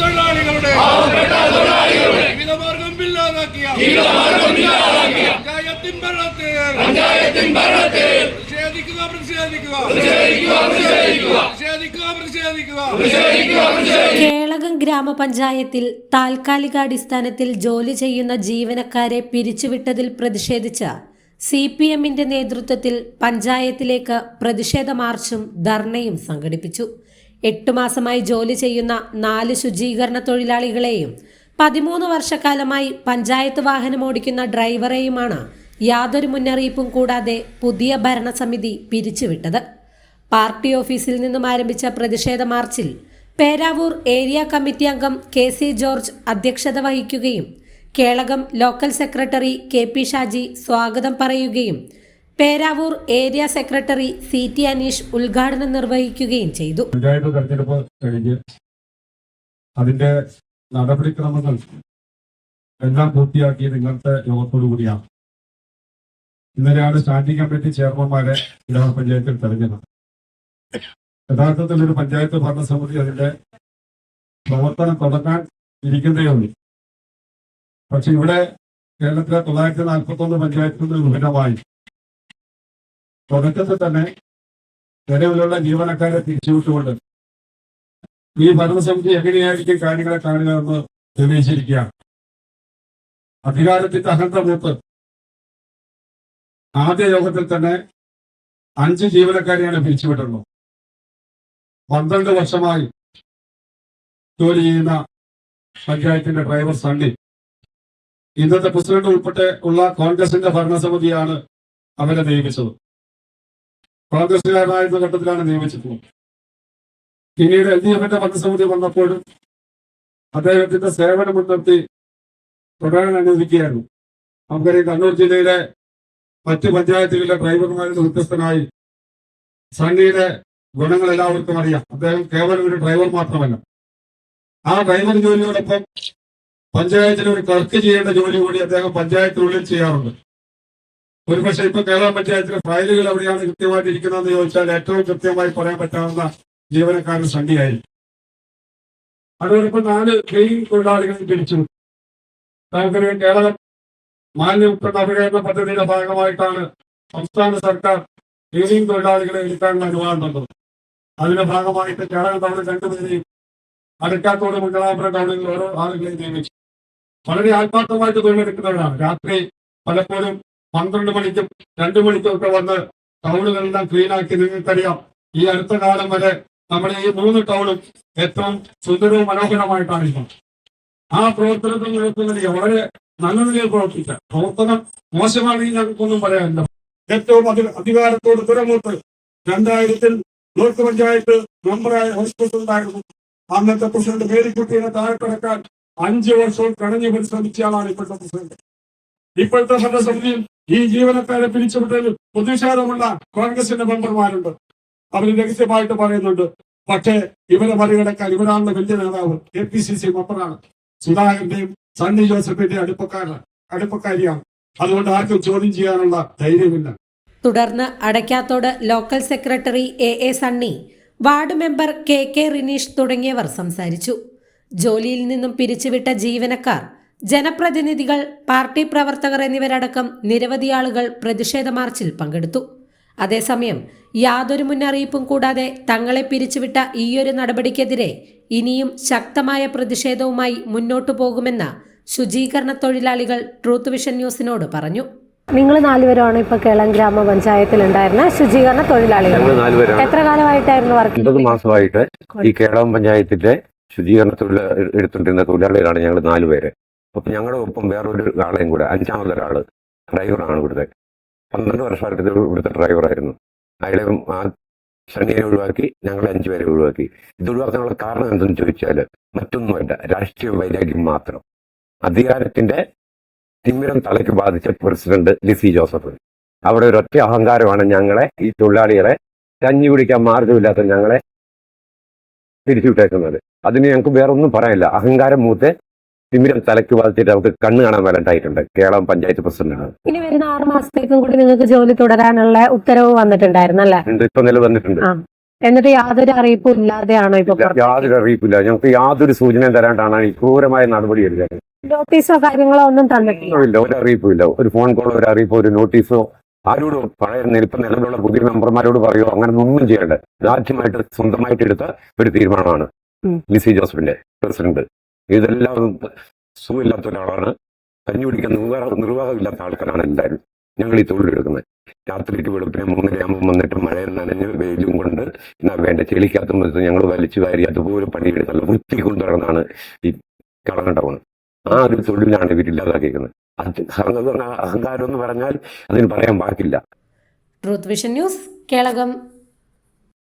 തൊഴിലാളികളുടെ ജീവിതമാർഗം ഇല്ലാതാക്കിയ പഞ്ചായത്തിൻ ഭരണത്തിൽ പ്രതിഷേധിക്കുക പ്രതിഷേധിക്കുക. പ്രതിഷേധിക്കുക പ്രതിഷേധിക്കുക. കേളകം ഗ്രാമപഞ്ചായത്തിൽ താൽക്കാലികാടിസ്ഥാനത്തിൽ ജോലി ചെയ്യുന്ന ജീവനക്കാരെ പിരിച്ചുവിട്ടതിൽ പ്രതിഷേധിച്ച സി പി എമ്മിന്റെ നേതൃത്വത്തിൽ പഞ്ചായത്തിലേക്ക് പ്രതിഷേധ മാർച്ചും ധർണയും സംഘടിപ്പിച്ചു. എട്ടു മാസമായി ജോലി ചെയ്യുന്ന നാല് ശുചീകരണ തൊഴിലാളികളെയും പതിമൂന്ന് വർഷക്കാലമായി പഞ്ചായത്ത് വാഹനം ഓടിക്കുന്ന ഡ്രൈവറെയുമാണ് യാതൊരു മുന്നറിയിപ്പും കൂടാതെ പുതിയ ഭരണസമിതി പിരിച്ചുവിട്ടത്. പാർട്ടി ഓഫീസിൽ നിന്നും ആരംഭിച്ച പ്രതിഷേധ മാർച്ചിൽ പേരാവൂർ ഏരിയ കമ്മിറ്റി അംഗം കെ സി ജോർജ് അധ്യക്ഷത വഹിക്കുകയും Kelakam local secretary K P Shaji സ്വാഗതം പറയുകയും Peravoor area secretary C T Aneesh ഉദ്ഘാടനം നിർവഹിക്കുകയും ചെയ്തു. പഞ്ചായത്ത് തെരഞ്ഞെടുപ്പ് കഴിഞ്ഞ് അതിന്റെ നടപടിക്രമങ്ങൾ എല്ലാം പൂർത്തിയാക്കിയത് ഇന്നത്തെ യോഗത്തോടു കൂടിയാണ്. ഇന്നലെയാണ് സ്റ്റാൻഡിംഗ് കമ്മിറ്റി ചെയർമാൻമാരെ ഗ്രാമപഞ്ചായത്തിൽ തെരഞ്ഞെടുത്തത്. യഥാർത്ഥത്തിൽ ഒരു പഞ്ചായത്ത് ഭരണസമിതി അതിന്റെ പ്രവർത്തനം തുടങ്ങാൻ ഇരിക്കുന്നതേ ഉള്ളൂ. പക്ഷെ ഇവിടെ കേരളത്തിലെ തൊള്ളായിരത്തി നാൽപ്പത്തി ഒന്ന് പഞ്ചായത്തിൽ നിന്ന് വിഭിന്നമായി. തുടക്കത്തിൽ തന്നെ നിലവിലുള്ള ജീവനക്കാരെ തിരിച്ചുവിട്ടുകൊണ്ട് ഈ ഭരണസമിതി എങ്ങനെയായിരിക്കും കാര്യങ്ങളെ കാണുക എന്ന് തെളിയിച്ചിരിക്കുകയാണ്. അധികാരത്തിന്റെ അഹന്ത മൂത്ത് ആദ്യ യോഗത്തിൽ തന്നെ അഞ്ച് ജീവനക്കാരെയാണ് പിരിച്ചുവിട്ടുള്ളത് പന്ത്രണ്ട് വർഷമായി ജോലി ചെയ്യുന്ന പഞ്ചായത്തിന്റെ ഡ്രൈവർ സണ്ണി. ഇന്നത്തെ പ്രസിഡന്റ് ഉൾപ്പെടെ ഉള്ള കോൺഗ്രസിന്റെ ഭരണസമിതിയാണ് അവരെ നിയമിച്ചത്. കോൺഗ്രസുകാരനായിരുന്ന ഘട്ടത്തിലാണ് നിയമിച്ചിട്ടുള്ളത്. പിന്നീട് എൽ ഡി എഫിന്റെ മന്ത്രിസമിതി വന്നപ്പോഴും അദ്ദേഹത്തിന്റെ സേവനം മുൻനിർത്തി തുടരാൻ അനുവദിക്കുകയായിരുന്നു. നമുക്കറിയാം കണ്ണൂർ ജില്ലയിലെ മറ്റു പഞ്ചായത്തുകളിലെ ഡ്രൈവർമാരിൽ വ്യത്യസ്തനായി സണ്ണിയുടെ ഗുണങ്ങൾ എല്ലാവർക്കും അറിയാം. അദ്ദേഹം കേവലം ഒരു ഡ്രൈവർ മാത്രമല്ല. ആ ഡ്രൈവർ ജോലിയോടൊപ്പം പഞ്ചായത്തിൽ ഒരു ക്ലർക്ക് ചെയ്യേണ്ട ജോലി കൂടി അദ്ദേഹം പഞ്ചായത്തിനുള്ളിൽ ചെയ്യാറുണ്ട്. ഒരുപക്ഷെ ഇപ്പൊ കേരള പഞ്ചായത്തിലെ ഫയലുകൾ എവിടെയാണ് കൃത്യമായിട്ട് ഇരിക്കുന്നതെന്ന് ചോദിച്ചാൽ ഏറ്റവും കൃത്യമായി പറയാൻ പറ്റാവുന്ന ജീവനക്കാരൻ സണ്ണിയായിരിക്കും അതോടൊപ്പം നാല് ക്ലീൻ തൊഴിലാളികളെ പിരിച്ചു നമുക്കറിയാം കേരളം മാലിന്യ നവീകരണ പദ്ധതിയുടെ ഭാഗമായിട്ടാണ് സംസ്ഥാന സർക്കാർ ക്ലീനിങ് തൊഴിലാളികളെ എടുക്കാനുള്ള അനുവാദം തന്നത്. അതിന്റെ ഭാഗമായിട്ട് കേരള തവണ രണ്ടുപേരെയും അടക്കാത്തോട് മംഗളാപുരം ടൗണിൽ ഓരോ ആളുകളെയും നിയമിച്ചു. വളരെ ആത്മാർത്ഥമായിട്ട് തൊഴിലെടുക്കുന്നവരാണ്. രാത്രി പലപ്പോഴും പന്ത്രണ്ട് മണിക്കും രണ്ടു മണിക്കും ഒക്കെ വന്ന് ടൗണുകളെല്ലാം ക്ലീൻ ആക്കി നിങ്ങൾക്കറിയാം. ഈ അടുത്ത കാലം വരെ നമ്മുടെ ഈ മൂന്ന് ടൗണും ഏറ്റവും സുന്ദരവും മനോഹരമായിട്ടാണ് ഇപ്പം ആ പ്രവർത്തനത്തിൽ നിൽക്കുന്നതിന് വളരെ നല്ല നിലയിൽ പ്രവർത്തിച്ച പ്രവർത്തനം മോശമാണെങ്കിൽ ഞങ്ങൾക്കൊന്നും പറയാനില്ല. ഏറ്റവും അധി അധികാരത്തോട് തുറമുട്ട് രണ്ടായിരത്തിൽ ബ്ലോക്ക് പഞ്ചായത്ത് മെമ്പറായ ഹോസ്പിറ്റൽ ഉണ്ടായിരുന്നു. അന്നത്തെ പ്രസിഡന്റ് മേരിക്കുട്ടിയെ താഴെ കിടക്കാൻ അഞ്ചു വർഷവും കടഞ്ഞു പരിശ്രമിച്ചയാളാണ് ഇപ്പോഴത്തെ പ്രസിഡന്റ്. ഇപ്പോഴത്തെ ഭരണസമിതിയിൽ ഈ ജീവനക്കാരെ പിരിച്ചുവിട്ടതിൽ പ്രതിഷേധമുള്ള കോൺഗ്രസിന്റെ മെമ്പർമാരുണ്ട്. അവർ രഹസ്യമായിട്ട് പറയുന്നുണ്ട് പക്ഷേ ഇവരെ മറികടക്കാൻ ഇവരാണെന്ന വലിയ നേതാവ് കെ പി സി സി മെമ്പറാണ്. സുധാകരന്റെയും സണ്ണി ജോസഫിന്റെയും അടുപ്പക്കാരാണ് അടുപ്പക്കാരിയാണ്. അതുകൊണ്ട് ആർക്കും ചോദ്യം ചെയ്യാനുള്ള ധൈര്യമില്ല. തുടർന്ന് Adakkathode local secretary A A Sunny ward member K K Rineesh തുടങ്ങിയവർ സംസാരിച്ചു. ജോലിയിൽ നിന്നും പിരിച്ചുവിട്ട ജീവനക്കാർ ജനപ്രതിനിധികൾ പാർട്ടി പ്രവർത്തകർ എന്നിവരടക്കം നിരവധി ആളുകൾ പ്രതിഷേധ മാർച്ചിൽ പങ്കെടുത്തു. അതേസമയം യാതൊരു മുന്നറിയിപ്പും കൂടാതെ തങ്ങളെ പിരിച്ചുവിട്ട ഈയൊരു നടപടിക്കെതിരെ ഇനിയും ശക്തമായ പ്രതിഷേധവുമായി മുന്നോട്ടു പോകുമെന്ന് ശുചീകരണ തൊഴിലാളികൾ ട്രൂത്ത് വിഷൻ ന്യൂസിനോട് പറഞ്ഞു. നിങ്ങൾ നാലുപേരാണ് ഇപ്പൊ കേളം ഗ്രാമപഞ്ചായത്തിൽ ഉണ്ടായിരുന്ന ശുചീകരണ തൊഴിലാളികൾ. എത്ര കാലമായിട്ടായിരുന്നു വർക്ക് ഒൻപത് മാസമായിട്ട് ഈ കേളം പഞ്ചായത്തിന്റെ ശുചീകരണ തൊഴിൽ എടുത്തുകൊണ്ടിരുന്ന തൊഴിലാളികളാണ് ഞങ്ങൾ നാലുപേര്. അപ്പൊ ഞങ്ങളുടെ ഒപ്പം വേറൊരു ആളെയും കൂടെ അഞ്ചാമതൊരാൾ ഡ്രൈവറാണ് ഇവിടുത്തെ. പന്ത്രണ്ട് വർഷമായിട്ട് ഇവിടുത്തെ ഡ്രൈവറായിരുന്നു. അയാളെ ആ ശനിയെ ഒഴിവാക്കി ഞങ്ങളെ അഞ്ചുപേരെ ഒഴിവാക്കി. ഇത് ഒഴിവാക്കാനുള്ള കാരണം എന്തെന്ന് ചോദിച്ചാൽ മറ്റൊന്നുമല്ല രാഷ്ട്രീയ വൈരാഗ്യം മാത്രം. അധികാരത്തിന്റെ തിമിരം തലയ്ക്ക് ബാധിച്ച പ്രസിഡന്റ് ലിസി ജോസഫ്. അവിടെ ഒരൊറ്റ അഹങ്കാരമാണ് ഞങ്ങളെ ഈ തൊഴിലാളികളെ കഞ്ഞി കുടിക്കാൻ മാർഗമില്ലാത്ത ഞങ്ങളെ തിരിച്ചുവിട്ടേക്കുന്നത് അതിന് ഞങ്ങൾക്ക് വേറൊന്നും പറയാനില്ല. അഹങ്കാരം മൂത്ത് തിമിരം തലക്ക് ബാധിച്ചിട്ട് നമുക്ക് കണ്ണ് കാണാൻ വരണ്ടായിട്ടുണ്ട്. കേരളം പഞ്ചായത്ത് പ്രസിഡന്റാണ്. ഇനി വരുന്ന ആറ് മാസത്തേക്കും കൂടി നിങ്ങൾക്ക് ജോലി തുടരാനുള്ള ഉത്തരവ് വന്നിട്ടുണ്ടായിരുന്നു അല്ലേ? ഉണ്ട്. ഇപ്പൊ നില വന്നിട്ടുണ്ട്. എന്നിട്ട് യാതൊരു അറിയിപ്പും ഇല്ലാതെയാണോ ഇപ്പൊ യാതൊരു അറിയിപ്പില്ല ഞങ്ങൾക്ക് യാതൊരു സൂചനയും തരാണ്ടാണ് ഈ ക്രൂരമായ നടപടി എടുക്കാൻ നോട്ടീസോ കാര്യങ്ങളോ ഒന്നും തന്നിട്ടില്ല. ഒരു അറിയിപ്പില്ല ഒരു ഫോൺ കോളോ ഒരു അറിയിപ്പോ ഒരു നോട്ടീസോ ആരോടും പഴയ ഇപ്പൊ നിലവിലുള്ള പുതിയ മെമ്പർമാരോട് പറയോ അങ്ങനെ ഒന്നും ചെയ്യണ്ട. ഇതാദ്യമായിട്ട് സ്വന്തമായിട്ട് എടുത്ത ഒരു തീരുമാനമാണ്. ലിസി ജോസഫിന്റെ പ്രസിഡന്റ്. ഇതെല്ലാം സുഖമില്ലാത്ത ഒരാളാണ്. കഞ്ഞി കുടിക്കാൻ നിർവാഹ- നിർവാഹമില്ലാത്ത ആൾക്കാരാണ് എല്ലാവരും. ഞങ്ങൾ ഈ തൊഴിലെടുക്കുന്നത് രാത്രിക്ക് വെളുപ്പിനെ മൂന്നരയാകുമ്പോൾ വന്നിട്ട് മഴയിൽ നനഞ്ഞ് വെയിലും കൊണ്ട് എന്നാ വേണ്ട ചെളിക്കകത്തും വെച്ച് ഞങ്ങൾ വലിച്ചു വാരി അതുപോലെ പണിയെടുത്തല്ല വൃത്തി കൊണ്ടുവരണമെന്നാണ് ഈ കളനടവണ് ആ ഒരു തൊഴിലാണ് ഇവരില്ലാതാക്കിയിരിക്കുന്നത് അഹങ്കാരം എന്ന് പറഞ്ഞാൽ അതിന് പറയാൻ വാക്കില്ല. Truth vision news Kelakam.